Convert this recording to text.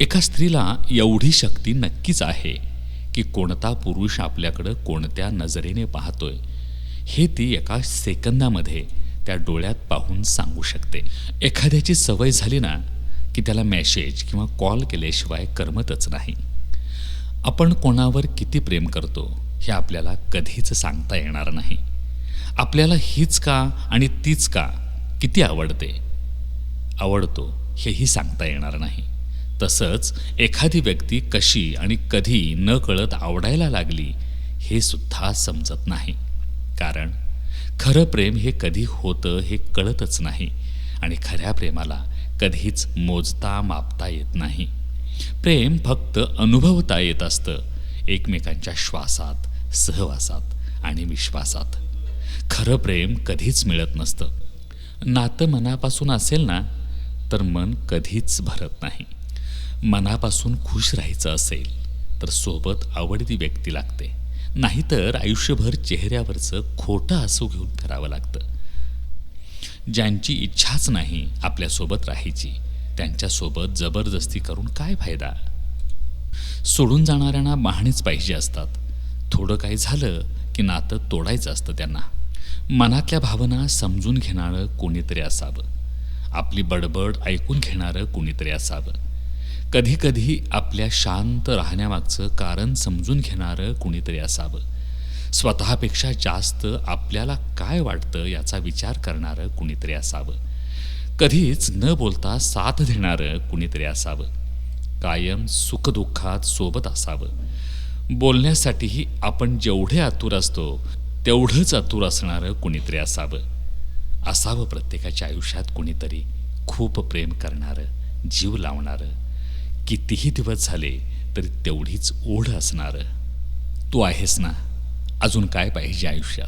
एका स्त्रीला एवढी शक्ती नक्कीच आहे की कोणता पुरुष आपल्याकडं कोणत्या नजरेने पाहतोय हे ती एका सेकंदामध्ये त्या डोळ्यात पाहून सांगू शकते. एखाद्याची सवय झाली ना की त्याला मेसेज किंवा कॉल केल्याशिवाय करमतच नाही. आपण कोणावर किती प्रेम करतो हे आपल्याला कधीच सांगता येणार नाही. आपल्याला हीच का आणि तीच का किती आवडते? आवडतो हेही सांगता येणार नाही. तसंच एखादी व्यक्ती कशी आणि कधी न कळत आवडायला लागली हे सुद्धा समजत नाही. कारण खरं प्रेम हे कधी होतं हे कळतच नाही आणि खऱ्या प्रेमाला कधीच मोजता मापता येत नाही. प्रेम फक्त अनुभवता येत असतं एकमेकांच्या श्वासात सहवासात आणि विश्वासात. खरं प्रेम कधीच मिळत नसतं. नातं मनापासून असेल ना तर मन कधीच भरत नाही. मनापासून खुश राहायचं असेल तर सोबत आवडती व्यक्ती लागते. नाहीतर आयुष्यभर चेहऱ्यावरचं खोटं हसू घेऊन करावं लागतं. ज्यांची इच्छाच नाही आपल्यासोबत राहायची त्यांच्यासोबत जबरदस्ती करून काय फायदा? सोडून जाणाऱ्यांना बहाणेच पाहिजे असतात. थोडं काही झालं की नातं तोडायचं असतं त्यांना. मनातल्या भावना समजून घेणारं कोणीतरी असावं. आपली बडबड ऐकून घेणारं कोणीतरी असावं. कधीकधी आपल्या शांत राहण्यामागचं कारण समजून घेणारं कुणीतरी असावं. स्वतःपेक्षा जास्त आपल्याला काय वाटतं याचा विचार करणारं कुणीतरी असावं. कधीच न बोलता साथ देणारं कुणीतरी असावं. कायम सुखदुःखात सोबत असावं. बोलण्यासाठीही आपण जेवढे आतुर असतो तेवढंच आतुर असणारं कुणीतरी असावं. असावं प्रत्येकाच्या आयुष्यात कुणीतरी. खूप प्रेम करणारं जीव लावणारं कितीही दिवस झाले तरी तेवढीच ओढ असणारं. तू आहेस ना अजून काय पाहिजे आयुष्यात?